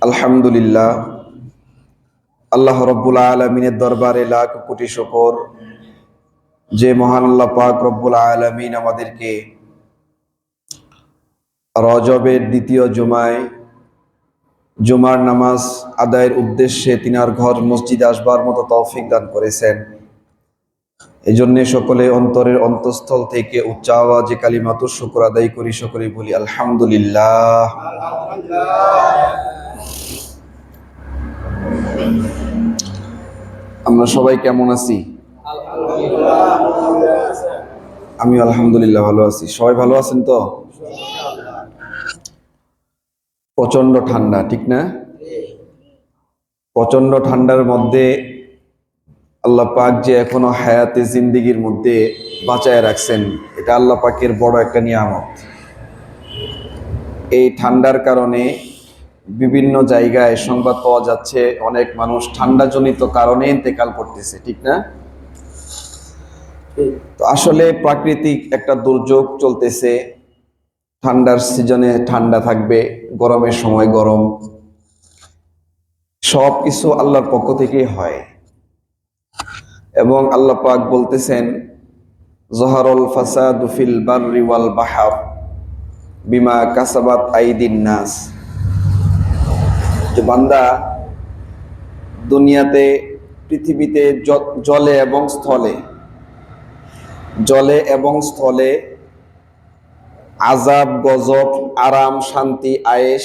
আলহামদুলিল্লাহ, আল্লাহ রব্বুল আলমিনের দরবারে লাখ কোটি শকর। যে মহান আল্লাহ পাক রব্বুল আলমিন আমাদেরকে রজবের দ্বিতীয় জুমায় জুমার নামাজ আদায়ের উদ্দেশ্যে তিনার ঘর মসজিদে আসবার মতো তৌফিক দান করেছেন। এই জন্যে সকলে অন্তরের অন্তঃস্থল থেকে উচ্চ আওয়াজে কালিমাতুর শুকর আদায় করি সকলে বলি আলহামদুলিল্লাহ। আমরা সবাই কেমন আছি? আমি আলহামদুলিল্লাহ ভালো আছি। সবাই ভালো আছেন তো? প্রচণ্ড ঠান্ডা, ঠিক না? প্রচণ্ড ঠান্ডার মধ্যে আল্লাহ পাক যে এখনও হায়াতে জিন্দিগির মধ্যে বাঁচায় রাখছেন, এটা আল্লাহ পাকের বড় একটা নিয়ামত। এই ঠান্ডার কারণে বিভিন্ন জায়গায় সংবাদ পাওয়া যাচ্ছে, অনেক মানুষ ঠান্ডাজনিত কারণে ইন্তেকাল করতেছে, ঠিক না? তো আসলে প্রাকৃতিক একটা দুর্যোগ চলতেছে, ঠান্ডার সিজনে ঠান্ডা থাকবে, গরমের সময় গরম সব কিছু আল্লাহর পক্ষ থেকেই হয়। এবং আল্লাহ পাক বলতেছেন, জহারুল ফাসাদু ফিল বাররি ওয়াল বাহার বিমা কাসাবাত আইদিন নাস। যে বান্দা দুনিয়াতে, পৃথিবীতে জলে এবং স্থলে, জলে এবং স্থলে আজাব গজব, আরাম, শান্তি, আয়েশ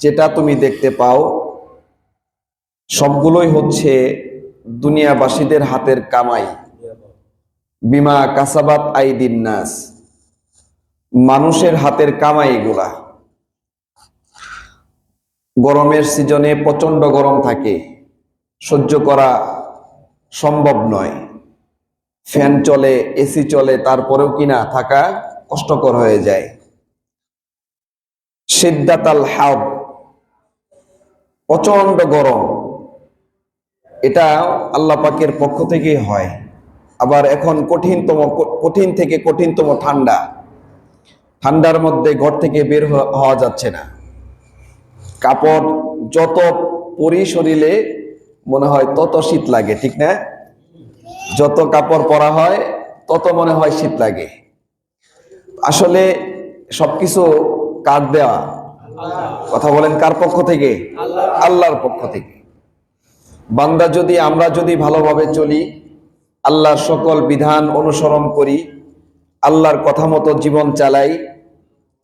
যেটা তুমি দেখতে পাও, সবগুলোই হচ্ছে দুনিয়াবাসীদের হাতের কামাই। বিমা কাসাবাত আইদিন নাস। মানুষের হাতের কামাই এগুলা। গরমের সিজনে প্রচণ্ড গরম থাকে। সহ্য করা সম্ভব নয়। ফ্যান চলে, এসি চলে, তারপরেও কিনা থাকা কষ্টকর হয়ে যায়। সিদ্ধাতাল হাব। প্রচণ্ড গরম। এটা আল্লাহ পাকের পক্ষ থেকেই হয়। আবার এখন কঠিনতম, কঠিন থেকে কঠিনতম ঠান্ডা। ঠান্ডার মধ্যে ঘর থেকে বের হওয়া যাচ্ছে না। কাপড় যত পরি শরীরে মনে হয় তত শীত লাগে, ঠিক না? যত কাপড় পরা হয় তত মনে হয় শীত লাগে। আসলে সবকিছু কার দেওয়া? কথা বলেন কার পক্ষ থেকে? আল্লাহর পক্ষ থেকে। বান্দা যদি, আমরা যদি ভালোভাবে চলি, আল্লাহর সকল বিধান অনুসরণ করি, আল্লাহর কথা মতো জীবন চালাই,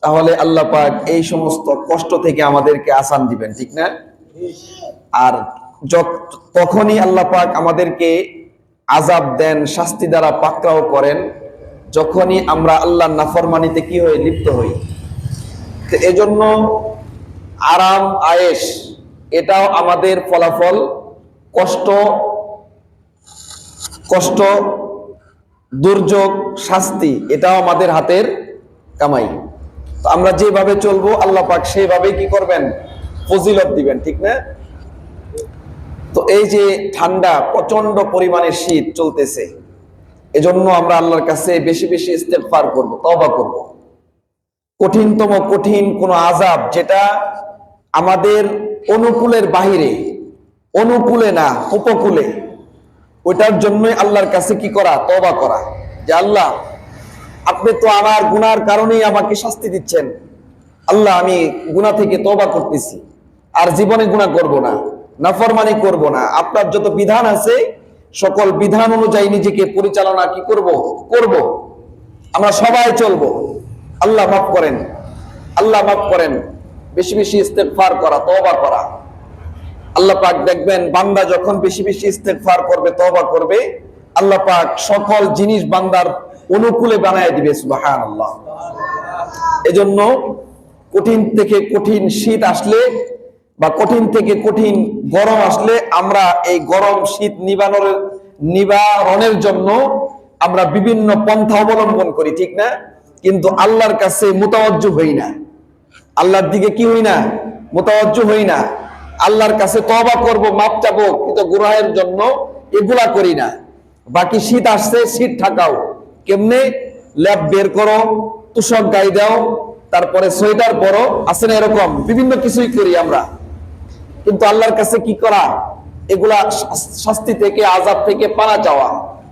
তাহলে আল্লাহ পাক এই সমস্ত কষ্ট থেকে আমাদেরকে আসান দিবেন, ঠিক না? আর তখনই আল্লাহ পাক আমাদেরকে আজাব দেন, শাস্তি দ্বারা পাকড়াও করেন, যখনই আমরা আল্লাহর নাফরমানিতে কি হয়ে লিপ্ত হই। তো এজন্য আরাম, আয়েশ, এটাও আমাদের ফলাফল কষ্ট কষ্ট, দুর্যোগ, শাস্তি, এটাও আমাদের হাতের কামাই। তো আমরা যেভাবে চলবো, আল্লাহ পাক সেভাবে কি করবেন? ফজিলত দিবেন, ঠিক না? তো এই যে ঠান্ডা প্রচণ্ড পরিমাণে শীত চলতেছে, এজন্য আমরা আল্লাহর কাছে বেশি বেশি ইস্তেগফার করব, তওবা করব। কঠিনতম কঠিন কোন আজাব যেটা আমাদের অনুকূলের বাহিরে অনুকূলে না, উপকূলে। ওইটার জন্যই আল্লাহর কাছে কি করা? তবা করা। যে আল্লাহ, আপনি তো আমার গুনার কারণেই আমাকে শাস্তি দিচ্ছেন। আল্লাহ, আমি গুনাহ থেকে তওবা করতেছি। আর জীবনে গুনাহ করব না, নাফরমানি করব না। আপনার যত বিধান আছে, সকল বিধান অনুযায়ী নিজেকে পরিচালনা কি করব? করব। আমরা সবাই চলবো। আল্লাহ মাফ করেন। আল্লাহ মাফ করেন। বেশি বেশি ইস্তেগফার করা, তওবা করা। আল্লাহ পাক দেখবেন বান্দা যখন বেশি বেশি ইস্তেগফার করবে, তওবা করবে, আল্লাহ পাক সকল জিনিস বান্দার অনুকূলে বানায় দিবে, সুবহানাল্লাহ। এজন্য কঠিন থেকে কঠিন শীত আসলে বা কঠিন থেকে কঠিন গরম আসলে আমরা এই গরম শীত নিবারণের নিবারণের জন্য আমরা বিভিন্ন পন্থা অবলম্বন করি, ঠিক না? কিন্তু আল্লাহর কাছে মোতাবজ্জ হই না। আল্লাহর দিকে কি হই না? মোতাবজ্জ হই না। আল্লাহর কাছে তবা করব, মাপ চাবো, কিন্তু গুনাহের জন্য এগুলা করি না। বাকি শীত আসছে, শীত ঠাকাও। কেমনে? ল্যাব বের করো তুষক গাই দাও, তারপরে সোয়েটার পরো। আছে না এরকম? বিভিন্ন কিছুই করি আমরা। কিন্তু আল্লাহর কাছে কি করা? এগুলা শাস্তি থেকে আজাদ থেকে পানা চাওয়া।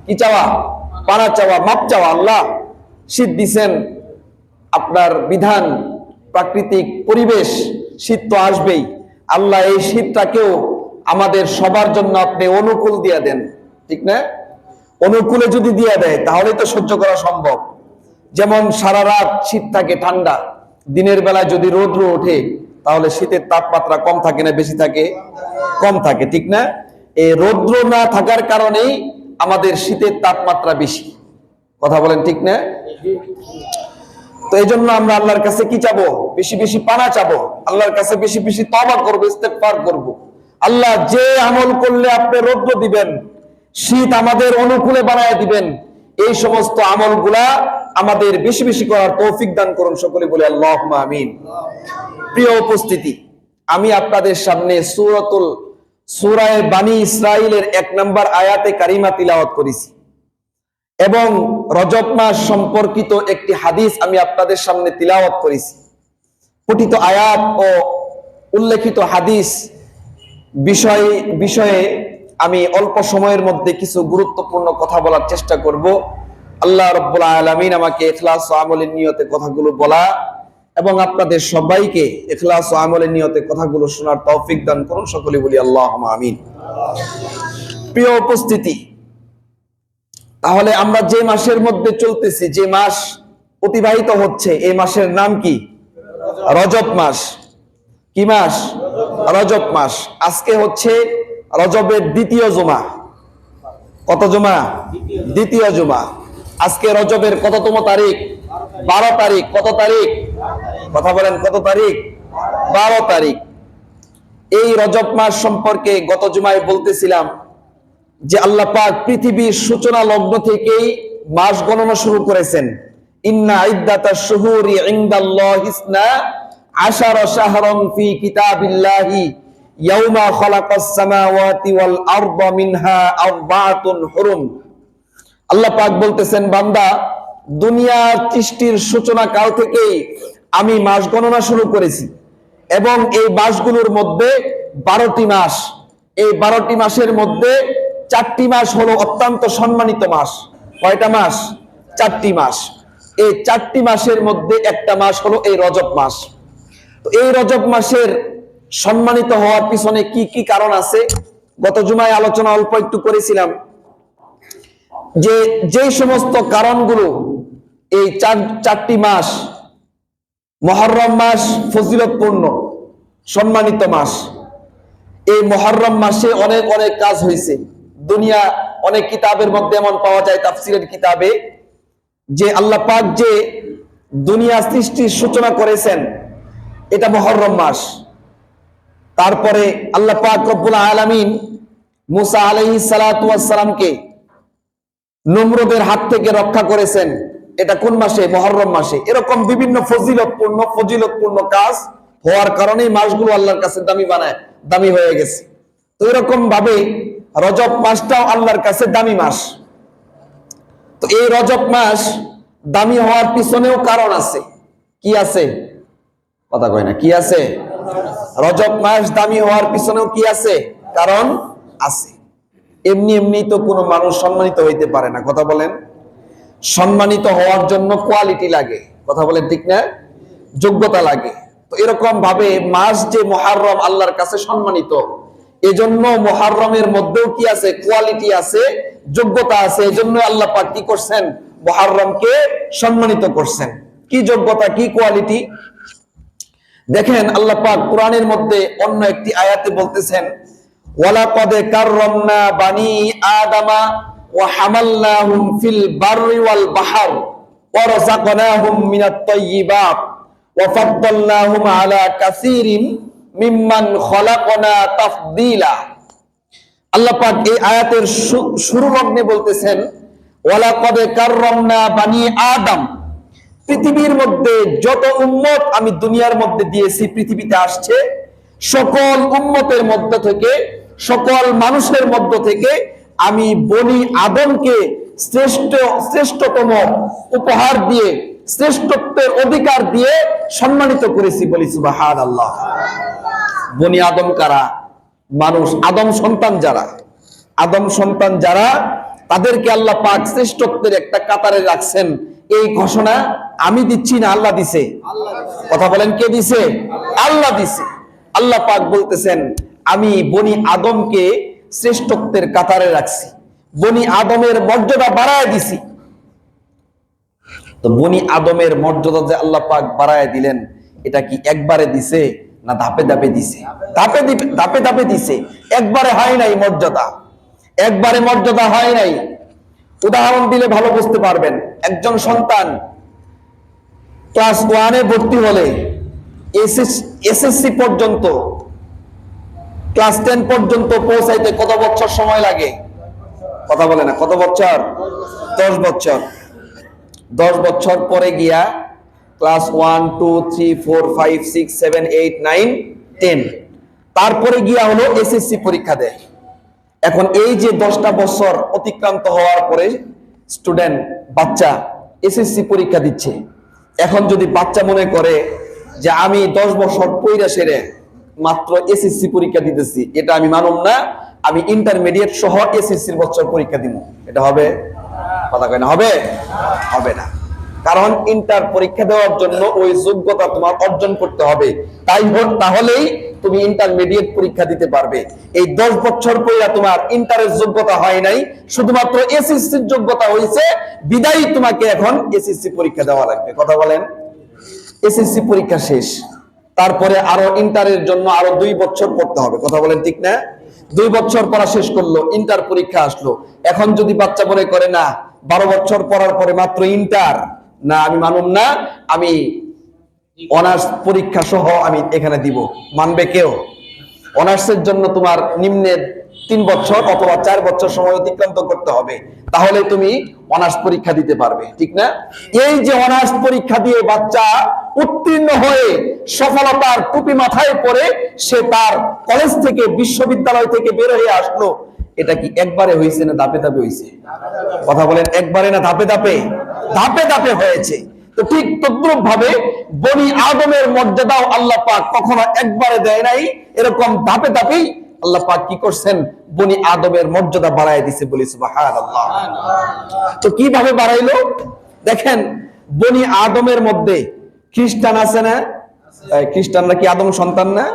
কি চাওয়া? পানা চাওয়া, মাপ চাওয়া আল্লাহ। শীত দিছেন আপনার বিধান, প্রাকৃতিক পরিবেশ, শীত তো আসবেই। আল্লাহ এই শীতটাকেও আমাদের সবার জন্য আপনি অনুকূল দিয়ে দেন। ঠিক না? অনুকূলে যদি দিয়ে দেয় তাহলে তো সহ্য করা সম্ভব। যেমন সারা রাত শীত থাকে, ঠান্ডা। দিনের বেলায় যদি রৌদ্র ওঠে, তাহলে শীতের তাপমাত্রা কম থাকে না, বেশি থাকে? কম থাকে, ঠিক না? এই রৌদ্র না থাকার কারণেই আমাদের শীতের তাপমাত্রা বেশি। কথা বলেন ঠিক না? তো এই জন্য আমরা আল্লাহর কাছে কি চাবো? বেশি বেশি পানা চাবো। আল্লাহর কাছে বেশি বেশি তবা করব, ইস্তেগফার করব। আল্লাহ যে আমল করলে আপনি রৌদ্র দিবেন, শীত আমাদের অনুকূলে বানায় দিবেন, এই সমস্ত আমলগুলা আমাদের বেশি বেশি করার তৌফিক দান করুন সকলে বলে আল্লাহ আমিন। প্রিয় উপস্থিতি, আমি আপনাদের সামনে সুরতুল, সুরায় বানি ইসরাইলের এক নম্বর আয়াতে কারিমা তিলাওয়াত করেছি। এবং রজব মাস সম্পর্কিত একটি হাদিস আমি আপনাদের সামনে তিলাওয়াত করেছি। পঠিত আয়াত ও উল্লেখিত হাদিস বিষয়ে বিষয়ে আমি অল্প সময়ের মধ্যে কিছু গুরুত্বপূর্ণ কথা বলার চেষ্টা করব। আল্লাহ রব্বুল আলমিন আমাকে এখলাস ও আমলের নিয়তে কথাগুলো বলা এবং আপনাদের সবাইকে এখলাস ও আমলের নিয়তে কথাগুলো শোনার তৌফিক দান করুন। সকলে বলি আল্লাহ আমিন। প্রিয় উপস্থিতি তাহলে আমরা যে মাসের মধ্যে চলতেছি, যে মাস অতিবাহিত হচ্ছে, এই মাসের নাম কি? রজব মাস। কি মাস? রজব মাস। আজকে হচ্ছে রজবের দ্বিতীয় জমা। কত জমা? দ্বিতীয় জমা। আজকে রজবের কততম তারিখ? বারো তারিখ। কত তারিখ? কথা বলেন, কত তারিখ? বারো তারিখ। এই রজব মাস সম্পর্কে গত জুমায় বলতেছিলাম যে আল্লাহ পাক পৃথিবীর সূচনা লগ্ন থেকেই মাস গণনা শুরু করেছেন। ইন্না ইদ্দাতা শুহুরি ইনদাল্লাহি ইসনা আশারা শাহরান ফি কিতাবিল্লাহি। ইয়াউমা খালাকাস সামাওয়াতি ওয়াল আরদা মিনহা আরবাআতুন হুরুম। আল্লাহ পাক বলতেছেন, বান্দা, দুনিয়ার সৃষ্টির সূচনা কাল থেকেই আমি মাস গণনা শুরু করেছি এবং এই মাসগুলোর মধ্যে বারোটি মাস। এই বারোটি মাসের মধ্যে চারটি মাস হলো অত্যন্ত সম্মানিত মাস। কয়টা মাস? চারটি মাস। এই চারটি মাসের মধ্যে একটা মাস হলো এই রজব মাস। তো এই রজব মাসের সম্মানিত হওয়ার পিছনে কি কি কারণ আছে? গত জুমায় আলোচনা অল্প একটু করেছিলাম যে যে সমস্ত কারণগুলো এই চার, চারটি মাস মহরম মাস ফজিলতপূর্ণ, সম্মানিত মাস। এই মহরম মাসে অনেক অনেক কাজ হয়েছে। দুনিয়া অনেক কিতাবের মধ্যে এমন পাওয়া যায়, তাফসিরের কিতাবে, যে আল্লাহ পাক যে দুনিয়া সৃষ্টির সূচনা করেছেন, এটা মহরম মাস। তারপরে আল্লাহ পাক রব্বুল আলামিন মুসা আলাইহিস সালাতু ওয়াস সালামকে নমরুদের হাত থেকে রক্ষা করেছেন। এটা কোন মাসে? মহরম মাসে। এরকম বিভিন্ন ফজিলতপূর্ণ ফজিলতপূর্ণ কাজ হওয়ার কারণে মাসগুলো আল্লাহর কাছে দামি বানায়, দামি হয়ে গেছে। তো এরকম ভাবে রজব মাসটাও আল্লাহর কাছে দামি মাস। তো এই রজব মাস দামি হওয়ার পিছনেও কারণ আছে। কি আছে? কথা কয় না, কি আছে? রজব মাস দামি হওয়ার পিছনেও কি আছে? কারণ আছে। এমনি এমনি তো কোনো মানুষ সম্মানিত হইতে পারে না, কথা বলেন। সম্মানিত হওয়ার জন্য কোয়ালিটি লাগে, কথা বলেন ঠিক না? যোগ্যতা লাগে। তো এরকম ভাবে মাস যে মহারম আল্লাহর কাছে সম্মানিত এজন্য মহারমের মধ্যেও কি আছে? কোয়ালিটি আছে, যোগ্যতা আছে, এজন্য আল্লাহ পাক কি করছেন? মহারমকে সম্মানিত করছেন। কি যোগ্যতা, কি কোয়ালিটি দেখেন আল্লাহ পাক কোরআনের মধ্যে অন্য একটি আয়াতে বলতেছেন, ওয়ালাকাদ কাররামনা বানি আদামা ওয়া হামালনাহুম ফিল বাররি ওয়াল বাহর ওয়া রাযাকনাহুম মিনাত তাইয়্যিবাত ওয়া ফাদ্দালনাহুম আলা কাসীরিন পৃথিবীর মধ্যে যত আমি দুনিয়ার মধ্যে দিয়েছি, পৃথিবীতে আসছে, সকল উম্মতের মধ্য থেকে, সকল মানুষের মধ্য থেকে আমি বনি আদমকে শ্রেষ্ঠ, শ্রেষ্ঠতম উপহার দিয়ে শ্রেষ্ঠত্বের অধিকার দিয়ে সম্মানিত করেছি বলি সুবাহান আল্লাহ বনি আদম কারা? মানুষ, আদম সন্তান যারা। আদম সন্তান যারা, তাদেরকে আল্লাহ পাক শ্রেষ্ঠত্বের একটা কাতারে রাখছেন। এই ঘোষণা আমি দিচ্ছি না, আল্লাহ দিছে। কথা বলেন কে দিছে? আল্লাহ দিছে। আল্লাহ পাক বলতেছেন, আমি বনি আদমকে শ্রেষ্ঠত্বের কাতারে রাখছি। বনি আদমের মর্যাদা বাড়ায় দিছি। তো বনি আদমের মর্যাদা যে আল্লাহ পাক বাড়ায় দিলেন, এটা কি একবারে দিছে না ধাপে ধাপে দিছে? ধাপে ধাপে ধাপে দিছে। একবারে হয় নাই মর্যাদা। একবারে মর্যাদা হয় নাই। উদাহরণ দিলে ভালো বুঝতে পারবেন। একজন সন্তান ক্লাস ওয়ানে ভর্তি হলে এসএসসি পর্যন্ত, ক্লাস টেন পর্যন্ত পৌঁছাইতে কত বছর সময় লাগে? কথা বলে না, কত বছর? দশ বছর। দশ বছর পরে গিয়া class one two three four five six seven eight nine ten তারপরে গিয়া হলো এসএসসি পরীক্ষা দেয়। এখন এই যে দশটা বছর অতিক্রান্ত হওয়ার পরে স্টুডেন্ট বাচ্চা এসএসসি পরীক্ষা দিচ্ছে। এখন যদি বাচ্চা মনে করে যে আমি দশ বছর পইরা সেরে মাত্র এসএসসি পরীক্ষা দিতেছি, এটা আমি মানব না, আমি ইন্টারমিডিয়েট সহ এসএসসির বছর পরীক্ষা দিব এটা হবে কথা কয় না, হবে? হবে না। কারণ ইন্টার পরীক্ষা দেওয়ার জন্য ওই যোগ্যতা তোমার অর্জন করতে হবে। তাই হোক, তাহলেই তুমি ইন্টারমিডিয়েট পরীক্ষা দিতে পারবে। এই দশ বছর পরে তোমার ইন্টারের যোগ্যতা হয় নাই, শুধুমাত্র এসএসসির যোগ্যতা হয়েছে বিদায়ী তোমাকে এখন এসএসসি পরীক্ষা দেওয়া লাগবে। কথা বলেন? এসএসসি পরীক্ষা শেষ। তারপরে আরও ইন্টারের জন্য আরও দুই বছর পড়তে হবে। কথা বলেন ঠিক না? দুই বছর পড়া শেষ করল ইন্টার পরীক্ষা আসলো। এখন যদি বাচ্চা মনে করে, না বারো বছর পড়ার পরে মাত্র ইন্টার। না, আমি মানুম না, আমি অনার্স পরীক্ষা সহ আমি এখানে দিব। মানবে কেউ? অনার্সের জন্য তোমার নিম্নে তিন বছর অথবা চার বছর সময় অতিক্রান্ত করতে হবে। তাহলে তুমি অনার্স পরীক্ষা দিতে পারবে, ঠিক না? এই যে অনার্স পরীক্ষা দিয়ে বাচ্চা উত্তীর্ণ হয়ে সফলতার টুপি মাথায় পরে সে তার কলেজ থেকে, বিশ্ববিদ্যালয় থেকে বের হয়ে আসলো এটা কি একবারে হয়েছে না ধাপে ধাপে হয়েছে কথা বলেন, একবারে না ধাপে ধাপে? ধাপে ধাপে হয়েছে। তো ঠিক তদ্রুপ ভাবে বনি আদমের মর্যাদাও আল্লাহ পাক কখনো একবারে দেয় নাই। এরকম ধাপে ধাপেই আল্লাহ পাক কি করছেন? বনি আদমের মর্যাদা বাড়ায় দিছে তো কীভাবে বাড়াইলো? দেখেন, বনি আদমের মধ্যে খ্রিস্টান আছে না? খ্রিস্টানরা কি আদম সন্তান না?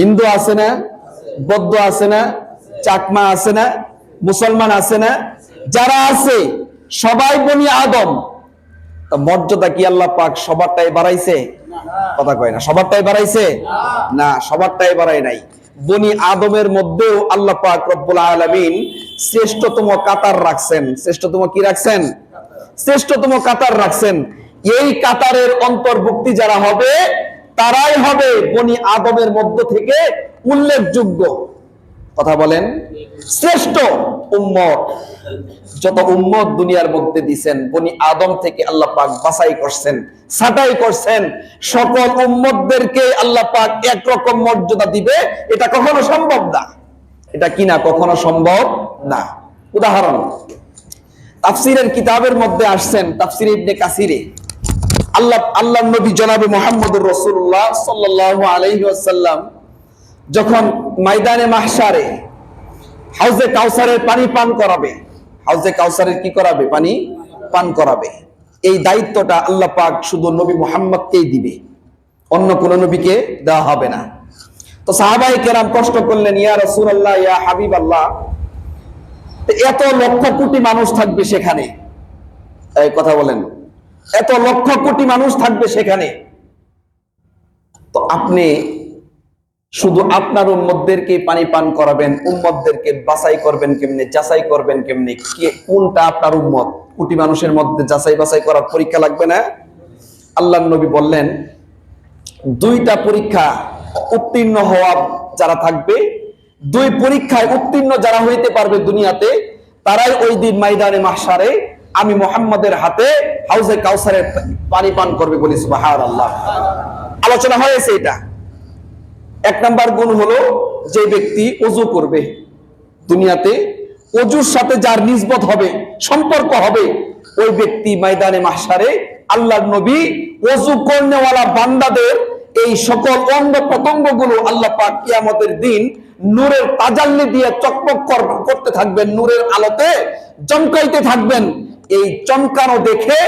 হিন্দু আছে না? বৌদ্ধ আছে না? চাকমা আছে না, মুসলমান আছে না, যারা আছে, সবাই বনি আদম। মর্যাদা কি আল্লাহ পাক সবারটাই বাড়াইছে? কথা কয় না, সবারটাই বাড়াইছে? না, সবারটাই বাড়াই নাই। বনি আদমের মধ্যেও আল্লাহ পাক রব্বুল আলামিন শ্রেষ্ঠতম কাতার রাখছেন। শ্রেষ্ঠতম কি রাখছেন? শ্রেষ্ঠতম কাতার রাখছেন। এই কাতারের অন্তর্ভুক্তি যারা হবে, তারাই হবে বনি আদমের মধ্য থেকে উল্লেখযোগ্য। কথা বলেন। শ্রেষ্ঠ উম্মত, যত উম্মত দুনিয়ার মধ্যে দিছেন, বনি আদম থেকে আল্লাহ পাক বাছাই করছেন, ছাটাই করছেন, সকল উম্মতদেরকে আল্লাহ পাক একরকম মর্যাদা দিবে, এটা কখনো সম্ভব না। এটা কি না, কখনো সম্ভব না। উদাহরণ, তাফসিরের কিতাবের মধ্যে আসছেন তাফসির ইবনে কাসিরে। আল্লাহ আল্লাহ নবী জনাবে মোহাম্মদুর সাল্লাল্লাহু আলাইহি ওয়াসাল্লাম যখন ময়দানে মাহশারে হাউজে কাউসারের পানি পান করাবে, হাউজে কাউসারের কি করাবে? পানি পান করাবে। এই দায়িত্বটা আল্লাহ পাক শুধু নবী মুহাম্মদকেই দিবে। অন্য কোন নবীকে দেওয়া হবে না। তো সাহাবাই কেরাম কষ্ট করলেন, ইয়া রাসূলুল্লাহ, ইয়া হাবিব আল্লাহ এত লক্ষ কোটি মানুষ থাকবে সেখানে? এই কথা বলেন। এত লক্ষ কোটি মানুষ থাকবে সেখানে। তো আপনি শুধু আপনার উম্মতদেরকে পানি পান করাবেন, উম্মতদেরকে বাছাই করবেন কেমনে, যাচাই করবেন কেমনে, কে কোনটা আপনার উম্মত? কোটি মানুষের মধ্যে যাচাই বাছাই করার পরীক্ষা লাগবে না? আল্লাহ নবী বললেন, দুইটা পরীক্ষা উত্তীর্ণ হওয়া যারা থাকবে, দুই পরীক্ষায় উত্তীর্ণ যারা হইতে পারবে দুনিয়াতে, তারাই ওই দিন ময়দানে মাহশারে আমি মোহাম্মদের হাতে হাউজে কাউসারের পানি পান করবে বলি সুবহানাল্লাহ। আলোচনা হয়েছে এটা। এক নাম্বার গুণ হলো যে ব্যক্তি অজু করবে। দুনিয়াতে অজুর সাথে যার নিসবত হবে, সম্পর্ক হবে, ওই ব্যক্তি ময়দানে মাহশারে আল্লাহর নবী ওযু করনেওয়ালা বান্দাদের এই সকল অঙ্গ প্রত্যঙ্গগুলো আল্লাহ পাক কিয়ামতের দিন নূরের তাজাল্লি দিয়ে চকমক করতে থাকবেন, নূরের আলোতে চমকাইতে থাকবেন। এই চমকানো দেখে,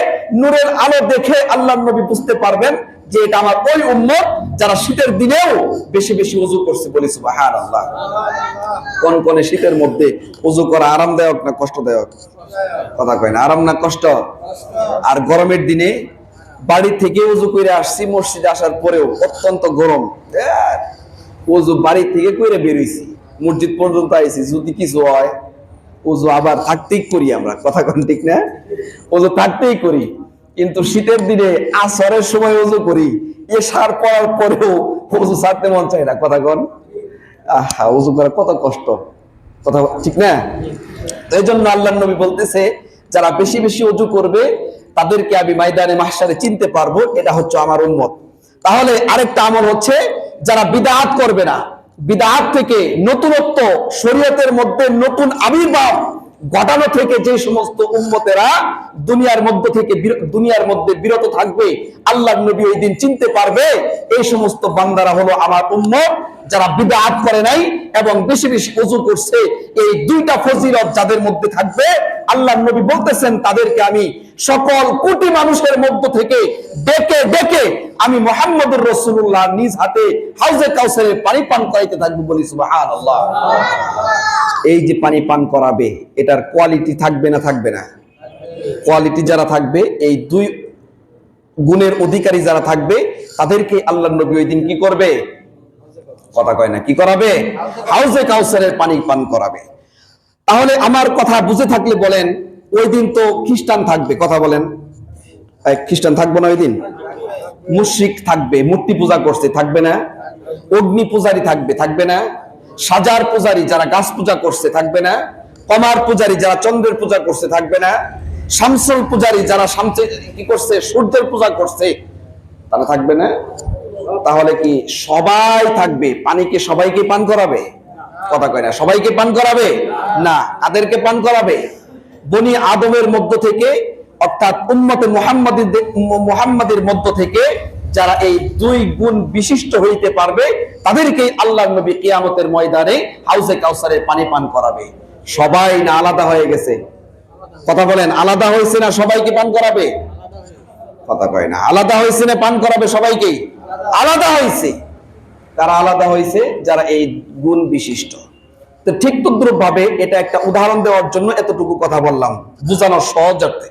নূরের আলো দেখে আল্লাহ নবী বুঝতে পারবেন যে এটা আমার ওই উম্মত যারা শীতের দিনেও বেশি বেশি উজু করছে বলি সুবহানাল্লাহ। কোন কোন শীতের মধ্যে উজু করা আরামদায়ক না কষ্টদায়ক? কথা কয় না, আরাম না কষ্ট? আর গরমের দিনে বাড়ি থেকে উজু করে আসছি, মসজিদে আসার পরেও অত্যন্ত গরম। উজু বাড়ি থেকে করে বেরোইছি, মসজিদ পর্যন্ত আইছি, যদি কিছু হয়, উজু আবার থাকতেই করি আমরা। কথা কন ঠিক না? উজু থাকতেই করি। কিন্তু শীতের দিনে আসরের সময় উজু করি এ সার পড়ার পরেও উজু ছাড়তে মন চায় না। কথা কোন? আহা, উজু করা কত কষ্ট। কথা ঠিক না? এই জন্য আল্লাহ নবী বলতেছে, যারা বেশি বেশি উজু করবে, তাদেরকে আমি ময়দানে মাহশারে চিনতে পারব, এটা হচ্ছে আমার উন্মত তাহলে আরেকটা আমল হচ্ছে, যারা বিদাত করবে না, বিদাত থেকে নতুনত্ব, শরীয়তের মধ্যে নতুন আবির্ভাব ঘটানো থেকে যে সমস্ত উম্মতেরা দুনিয়ার মধ্য থেকে দুনিয়ার মধ্যে বিরত থাকবে আল্লাহ নবী ওই দিন চিনতে পারবে, এই সমস্ত বান্দারা হলো আমার উম্মত, যারা বিদাত করে নাই এবং বেশি বেশি উজু করছে, এই দুইটা ফজিলত যাদের মধ্যে থাকবে আল্লাহ নবী বলতেছেন, তাদেরকে আমি সকল কোটি মানুষের মধ্য থেকে ডেকে ডেকে আমি মোহাম্মদুর রসুল্লাহ নিজ হাতে হাউজে কাউসারের পানি পান করাইতে থাকব বলি সুবহানাল্লাহ। এই যে পানি পান করাবে, এটার কোয়ালিটি থাকবে না থাকবে না? কোয়ালিটি যারা থাকবে, এই দুই গুণের অধিকারী যারা থাকবে, তাদেরকে আল্লাহ নবী ওই দিন কি করবে? কথা কয় না, কি করাবে? হাউজে কাউসারের পানি পান করাবে। তাহলে আমার কথা বুঝে থাকলে বলেন, ওই দিন তো খ্রিস্টান থাকবে, কথা বলেন। খ্রিস্টান থাকব না ওই দিন? মুশরিক থাকবে, মূর্তি পূজা করছে, থাকবে না? অগ্নি পূজারি থাকবে থাকবে না? সাজার পূজারি যারা গাছ পূজা করছে থাকবে না, কমার পূজারি যারা চন্দ্রের পূজা করছে থাকবে না, শামসুল পূজারি যারা শামসে কি করছে, সূর্যের পূজা করছে, তারা থাকবে না? তাহলে কি সবাই থাকবে? পানিকে সবাইকে পান করাবে? কথা কয় না, সবাইকে পান করাবে? না কাদেরকে পান করাবে। বনি আদমের মধ্য থেকে, অর্থাৎ উম্মতে মুহাম্মাদের মুহাম্মাদের মধ্য থেকে যারা এই দুই গুণ বিশিষ্ট হইতে পারবে, তাদেরকেই আল্লাহ নবী কিয়ামতের ময়দানে হাউজে কাউসারে পানি পান করাবে। সবাই না আলাদা হয়ে গেছে? কথা বলেন, আলাদা হয়েছে না সবাইকে পান করাবে? কথা কয় না, আলাদা হয়েছে না পান করাবে সবাইকেই আলাদা হয়েছে। তারা আলাদা হয়েছে? যারা এই গুণ বিশিষ্ট। তো ঠিক তদ্রুপ ভাবে এটা একটা উদাহরণ দেওয়ার জন্য এতটুকু কথা বললাম। বোঝানোর সহজার্থে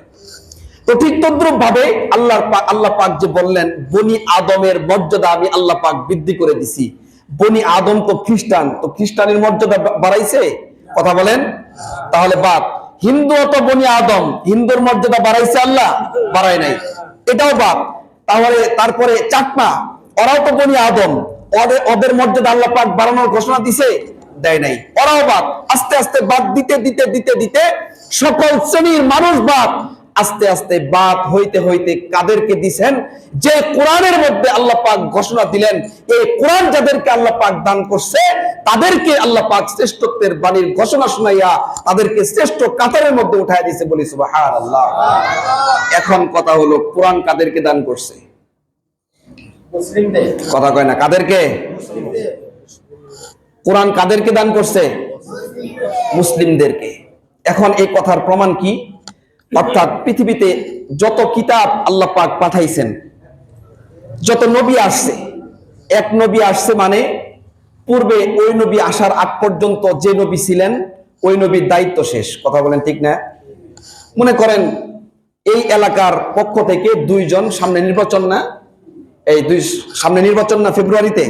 ভাবে আল্লাহ আল্লাহ পাক যে বললেন, বনি আদমের মর্যাদা আমি আল্লাহ পাক বৃদ্ধি করে দিছি। বনি আদম তো খ্রিস্টান, তো খ্রিস্টানের মর্যাদা বাড়াইছে? কথা বলেন। তাহলে বাদ। হিন্দু তো বনি আদম, হিন্দুর মর্যাদা বাড়াইছে আল্লাহ? নাই। এটাও বাদ। তাহলে তারপরে চাকমা, ওরাও তো বনি আদম। ওদের মর্যাদা আল্লাহ পাক বাড়ানোর ঘোষণা দিছে? দেয় নাই। ওরাও বাদ। আস্তে আস্তে বাদ দিতে দিতে দিতে দিতে সকল শ্রেণির মানুষ বাদ। আস্তে আস্তে বাদ হইতে হইতে কাদেরকে দিছেন? যে কোরআনের মধ্যে আল্লাহ পাক ঘোষণা দিলেন এই কোরআন যাদেরকে আল্লাহ পাক দান করছে তাদেরকে আল্লাহ পাক শ্রেষ্ঠত্বের বাণীর ঘোষণা শুনাইয়া তাদেরকে শ্রেষ্ঠ কাতারের মধ্যে উঠায় দিছে বলি সুবহানাল্লাহ। এখন কথা হলো কোরআন কাদেরকে দান করছে? মুসলিমদের। কথা কয় না কাদেরকে? কোরআন কাদেরকে দান করছে? মুসলিমদেরকে। এখন এই কথার প্রমাণ কি? অর্থাৎ পৃথিবীতে যত কিতাব আল্লাহ পাক পাঠাইছেন, যত নবী আসছে, এক নবী আসছে মানে পূর্বে ওই নবী আসার আগ পর্যন্ত যে নবী ছিলেন, ওই নবীর দায়িত্ব শেষ। কথা বলেন ঠিক না? মনে করেন এই এলাকার পক্ষ থেকে দুইজন সামনে নির্বাচন না? এই দুই সামনে নির্বাচন না ফেব্রুয়ারিতে?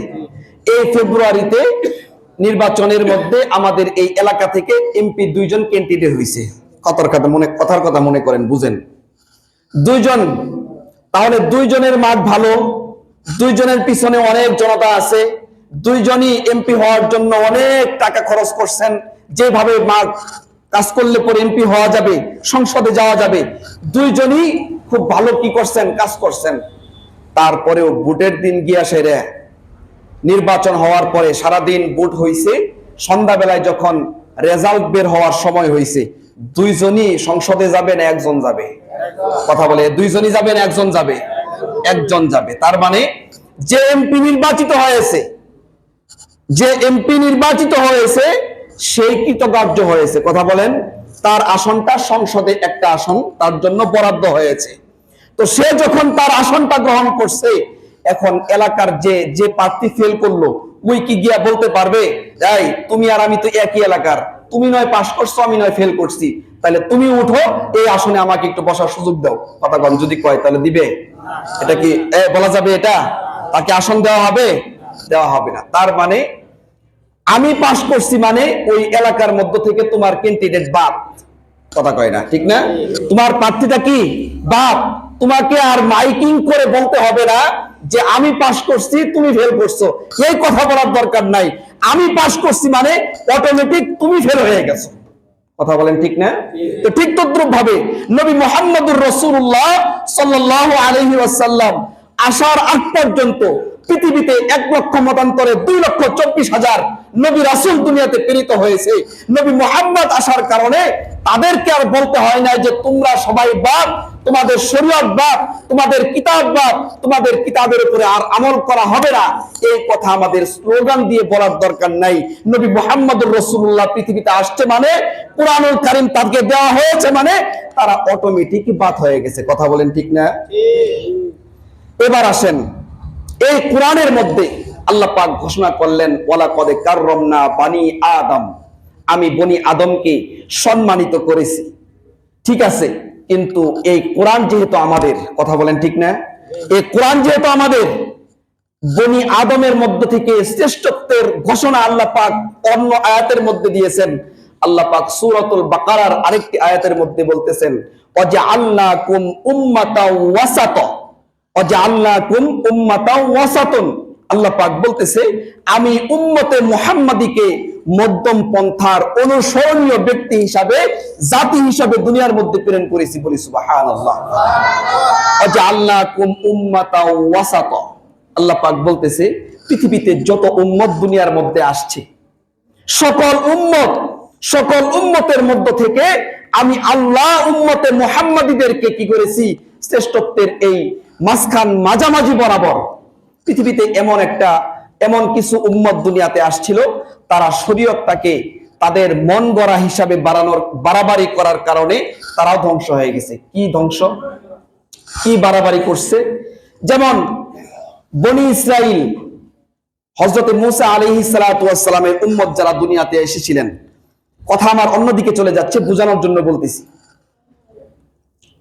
এই ফেব্রুয়ারিতে নির্বাচনের মধ্যে আমাদের এই এলাকা থেকে এমপি দুইজন ক্যান্ডিডেট হয়েছে কথার কথা মনে, কথার কথা মনে করেন, বুঝেন। দুইজন, তাহলে দুইজনের মাঠ ভালো, দুইজনের পিছনে অনেক জনতা আছে, দুইজনই এমপি হওয়ার জন্য অনেক টাকা খরচ করছেন, যেভাবে মাঠ কাজ করলে পরে এমপি হওয়া যাবে, সংসদে যাওয়া যাবে, দুইজনই খুব ভালো কি করছেন, কাজ করছেন। তারপরেও ভোটের দিন গিয়া সেরে নির্বাচন হওয়ার পরে সারাদিন ভোট হইছে, সন্ধ্যাবেলায় যখন রেজাল্ট বের হওয়ার সময় হইছে। দুইজনই সংসদে যাবে না একজন যাবে? কথা বলে, দুইজনই যাবেন একজন যাবে? একজন যাবে। তার মানে যে এমপি নির্বাচিত হয়েছে, যে এমপি নির্বাচিত হয়েছে, সেই কৃতকার্য হয়েছে। কথা বলেন, তার আসনটা সংসদে একটা আসন, তার জন্য বরাদ্দ হয়েছে। তো সে যখন তার আসনটা গ্রহণ করছে, এখন এলাকার যে যে প্রার্থী ফেল করল ওই কি গিয়া বলতে পারবে, এই, তুমি আর আমি তো একই এলাকার। তুমি নয় পাশ করছ, আমি নয় ফেল করছি। তাহলে তুমি উঠো, এই আসনে আমাকে একটু বসার সুযোগ দাও। কথা কন যদি কয়, তাহলে দিবে। এটা কি বলা যাবে এটা? তাকে আসন দেওয়া হবে? দেওয়া হবে না। তার মানে আমি পাশ করছি মানে ওই এলাকার মধ্য থেকে তোমার ক্যান্ডিডেট বাপ কথা কয় না, ঠিক না? তোমার প্রার্থীটা কি? বাপ তোমাকে আর মাইকিং করে বলতে হবে না যে আমি পাশ করছি, তুমি ফেল করছ। এই কথা বলার দরকার নাই। আমি পাশ করছি মানে অটোমেটিক তুমি ফেল হয়ে গেছো। কথা বলেন ঠিক না? তো ঠিক তদ্রুপ ভাবে নবী মোহাম্মদুর রসুল্লাহ সাল্লাহ আলহি ওয়াসাল্লাম আসার আগ পর্যন্ত পৃথিবীতে এক লক্ষ মতান্তরে দুই লক্ষ চব্বিশ হাজার নবী রাসুল দুনিয়াতে প্রেরিত হয়েছে। নবী মোহাম্মদ আসার কারণে তাদেরকে আর বলতে হয় না যে তোমরা সবাই বাপ তোমাদের শরীয়ত বাপ তোমাদের কিতাব বাপ তোমাদের কিতাবের উপরে আর আমল করা হবে না। এই কথা আমাদের স্লোগান দিয়ে বলার দরকার নাই। নবী মোহাম্মদুর রসুল্লাহ পৃথিবীতে আসছে মানে কোরআনুল কারিম তাদেরকে দেওয়া হয়েছে মানে তারা অটোমেটিক বাদ হয়ে গেছে। কথা বলেন ঠিক না? এবার আসেন। এই কোরআনের মধ্যে আল্লাহ পাক ঘোষণা করলেন ওয়ালা কদে কাররমনা বানি আদম। আমি বনি আদমকে সম্মানিত করেছি। ঠিক আছে? কিন্তু এই কোরআন যেহেতু আমাদের, কথা বলেন ঠিক না? এই কোরআন যেহেতু আমাদের, বনি আদমের মধ্য থেকে শ্রেষ্ঠত্বের ঘোষণা আল্লাহ পাক অন্য আয়াতের মধ্যে দিয়েছেন। আল্লাহ পাক সূরাতুল বাকারার আরেকটি আয়াতের মধ্যে বলতেছেন অজা আল্লাহ কুম উম্মাতা ওয়াসাত। অজা আল্লাহ কুম উম্মাতা আল্লাহ পাক বলতেছে, আমি উম্মতে মুহাম্মাদিকে মধ্যম পন্থার অনুসরণীয় ব্যক্তি হিসাবে, জাতি হিসাবে দুনিয়ার মধ্যে প্রেরণ করেছি বলি সুবহানাল্লাহ। আল্লাহ কুম উম্মাতা ওয়াসাত। আল্লাহ পাক বলতেছে, পৃথিবীতে যত উম্মত দুনিয়ার মধ্যে আসছে, সকল উম্মত, সকল উম্মতের মধ্য থেকে আমি আল্লাহ উম্মতে মোহাম্মদীদেরকে কি করেছি? শ্রেষ্ঠত্বের এই মাঝখান মাঝামাঝি বরাবর পৃথিবীতে এমন একটা, এমন কিছু উম্মত দুনিয়াতে আসছিল, তারা শরীয়তটাকে তাদের মন গড়া হিসাবে বাড়ানোর, বাড়াবাড়ি করার কারণে তারাও ধ্বংস হয়ে গেছে। কি ধ্বংস? কি বাড়াবাড়ি করছে? যেমন বনি ইসরাইল হজরত মুসা আলী সালামের উম্মত যারা দুনিয়াতে এসেছিলেন, কথা আমার অন্যদিকে চলে যাচ্ছে, বোঝানোর জন্য বলতেছি।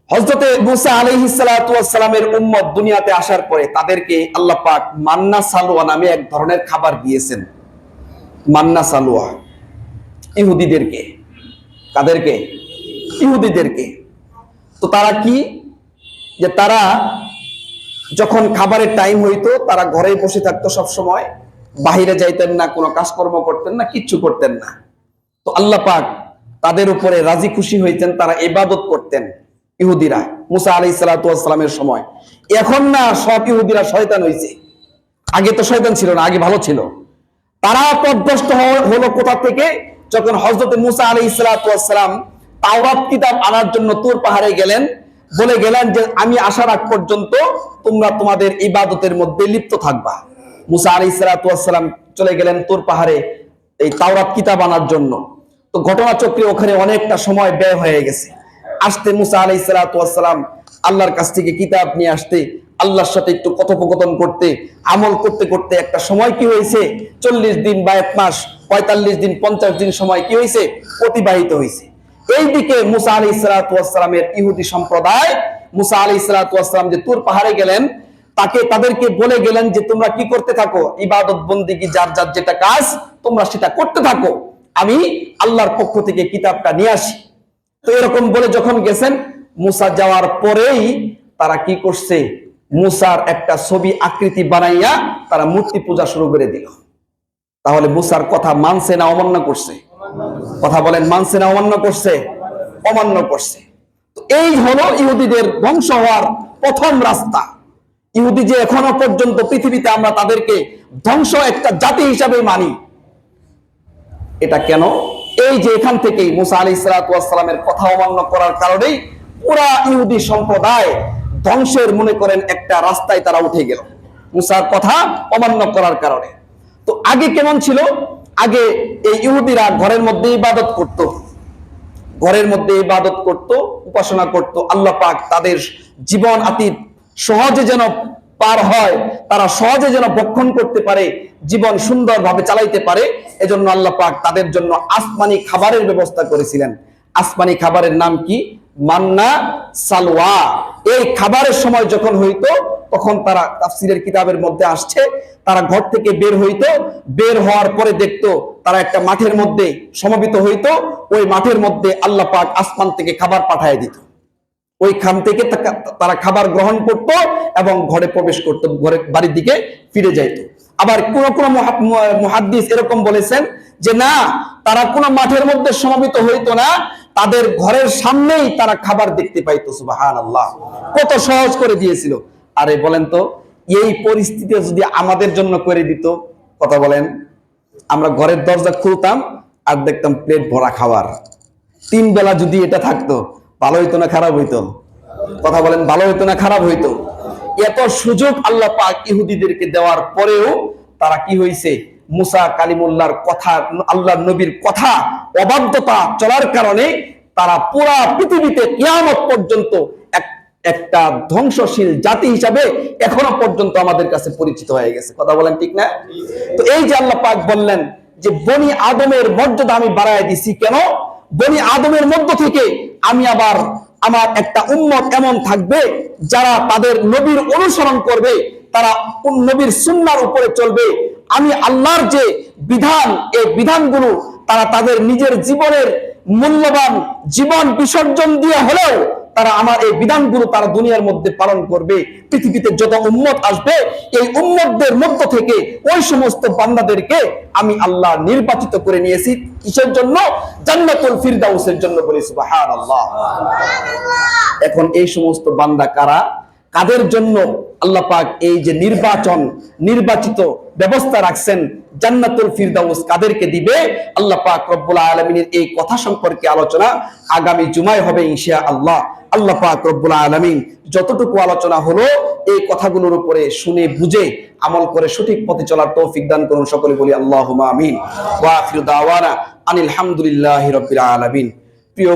হজরতে মুসা আলী সালামের উম্মত দুনিয়াতে আসার পরে তাদেরকে আল্লাহ পাক মান্না সালোয়া নামে এক ধরনের খাবার দিয়েছেন। মান্না সালোয়া ইহুদিদেরকে। কাদেরকে? ইহুদিদেরকে। তো তারা কি? যে তারা যখন খাবারের টাইম হইতো, তারা ঘরেই বসে থাকতো সময় বাহিরে যাইতেন না, কোনো কাজকর্ম করতেন না, কিচ্ছু করতেন না। তো আল্লাহ পাক তাদের উপরে রাজি খুশি হইতেন, তারা এবাদত করতেন। ইহুদিরা, মুসা আলাই সালাতামের সময়। এখন না সব ইহুদিরা শয়তান হয়েছে আগে তো শয়তান ছিল না, আগে ভালো ছিল। তারা পদভ্রষ্ট হলো কোথা থেকে? যখন হজরত মুসা আলী ইসলাতাম তাওরাত কিতাব আনার জন্য পাহাড়ে গেলেন, বলে গেলেন যে, আমি আসার আগ পর্যন্ত তোমরা তোমাদের ইবাদতের মধ্যে লিপ্ত থাকবা। মুসা আলী ইসলাতাম চলে গেলেন তুর পাহাড়ে এই তাওরাত কিতাব আনার জন্য। তো ঘটনাচক্রে ওখানে অনেকটা সময় ব্যয় হয়ে গেছে। আসতে মুসা আলাই সালাম আল্লাহর কাছ থেকে কিতাব নিয়ে আসতে, আল্লাহর সাথে একটু কথোপকথন করতে, আমল করতে করতে একটা সময় কি হয়েছে? চল্লিশ দিন বা এক মাস, পঁয়তাল্লিশ দিন, পঞ্চাশ দিন সময় কি হয়েছে? অতিবাহিত হয়েছে। এইদিকে মুসা আলি সালামের ইহুদি সম্প্রদায়, মুসা আলি সালাম যে তুর পাহাড়ে গেলেন, তাকে তাদেরকে বলে গেলেন যে তোমরা কি করতে থাকো? ইবাদত বন্দিগি যার যার যেটা কাজ, তোমরা সেটা করতে থাকো। আমি আল্লাহর পক্ষ থেকে কিতাবটা নিয়ে আসি। তো এরকম বলে যখন গেছেন, মুসা যাওয়ার পরেই তারা কি করছে? মুসার একটা ছবি আকৃতি বানাইয়া তারা মূর্তি পূজা শুরু করে দিল। তাহলে মুসার কথা মানছে না অমান্য করছে? কথা বলেন, মানছে না অমান্য করছে? অমান্য করছে। এই হলো ইহুদিদের ধ্বংস হওয়ার প্রথম রাস্তা। ইহুদি যে এখনও পর্যন্ত পৃথিবীতে আমরা তাদেরকে ধ্বংস একটা জাতি হিসাবে মানি, এটা কেন এই যে এখান থেকেই মুসা আলী সালামের কথা অমান্য করার কারণেই পুরা ইহুদি সম্প্রদায় ধ্বংসের মনে করেন একটা রাস্তায় তারা উঠে গেল। মুসার কথা অমান্য করার কারণে। তো আগে কেমন ছিল? আগে এই ইহুদিরা ঘরের মধ্যে ইবাদত করত। ঘরের মধ্যে ইবাদত করত, উপাসনা করত। আল্লাহ পাক তাদের জীবন আতীত সহজে যেন পার হয়, তারা সহজে যেন ভক্ষণ করতে পারে, জীবন সুন্দরভাবে চালাইতে পারে। এজন্য আল্লাহ পাক তাদের জন্য আসমানি খাবারের ব্যবস্থা করেছিলেন। আসমানি খাবারের নাম কি? মান্না সালওয়া। এই খাবারের সময় যখন হইতো, তখন তারা তাফসিরের কিতাবের মধ্যে আসছে, তারা ঘর থেকে বের হইতো, বের হওয়ার পরে দেখতো, তারা একটা মাঠের মধ্যে সমবেত হইতো, ওই মাঠের মধ্যে আল্লাহ পাক আসমান থেকে খাবার পাঠায় দিত। ওই খান থেকে তারা খাবার গ্রহণ করত এবং ঘরে প্রবেশ করত, ঘরে বাড়ির দিকে ফিরে যাইত। আবার কোন কোন মুহাদ্দিস এরকম বলেছেন যে, না, তারা কোনো মাঠের মধ্যে সমবেত হইতো না, তাদের ঘরের সামনেই তারা খাবার দেখতে পাইতো সুবাহান আল্লাহ কত সহজ করে দিয়েছিল। আরে বলেন তো, এই পরিস্থিতি যদি আমাদের জন্য করে দিত, কথা বলেন, আমরা ঘরের দরজা খুলতাম আর দেখতাম প্লেট ভরা খাবার। তিন বেলা যদি এটা থাকতো ভালো হইতো না খারাপ হইতো? কথা বলেন, ভালো হইতো না খারাপ হইতো? এত সুযোগ আল্লাহ পাক ইহুদিদেরকে দেওয়ার পরেও তারা কি হইছে? মুসা কালিমুল্লাহর কথা আল্লাহ নবীর কথা অবাধ্যতা চলার কারণে তারা পুরা পৃথিবীতে কিয়ামত পর্যন্ত এক, একটা ধ্বংসশীল জাতি হিসাবে এখনও পর্যন্ত আমাদের কাছে পরিচিত হয়ে গেছে। কথা বলেন ঠিক না? তো এই যে আল্লাহ পাক বললেন যে, বনি আদমের মর্যাদা আমি বাড়ায় দিছি কেন? বনি আদমের মধ্য থেকে আমি আবার আমার একটা উম্মত এমন থাকবে যারা তাদের নবীর অনুসরণ করবে, তারা নবীর সুন্নার উপরে চলবে। আমি আল্লাহর যে বিধান এই বিধানগুলো তারা তাদের নিজের জীবনের মূল্যবান জীবন বিসর্জন দিয়ে হলেও তারা আমার এই বিধানগুলো তারা দুনিয়ার মধ্যে পালন করবে। পৃথিবীতে যত উম্মত আসবে এই উম্মতদের মধ্য থেকে ওই সমস্ত বান্দাদেরকে আমি আল্লাহ নির্বাচিত করে নিয়েছি। কিসের জন্য? জান্নাতুল ফিরদাউসের জন্য বলি সুবহানাল্লাহ। এখন এই সমস্ত বান্দা কারা? কাদের জন্য আল্লাহ পাক এই যে নির্বাচন, নির্বাচিত ব্যবস্থা রাখছেন জান্নাতুল ফিরদাউস কাদেরকে দিবে? আল্লাহ পাক রব্বুল আলামিনের এই কথা সম্পর্কে আলোচনা আগামী জুমায় হবে ইনশা আল্লাহ আল্লাহ পাক রব্বুল আলামিন যতটুকু আলোচনা হলো, এই কথাগুলোর উপরে শুনে বুঝে আমল করে সঠিক পথে চলার তৌফিক দান করুন সকলে বলি আল্লাহুম্মা আমিন। ওয়া আখিরু দাওয়ানা আনিল হামদুলিল্লাহি রাব্বিল আলামিন। প্রিয়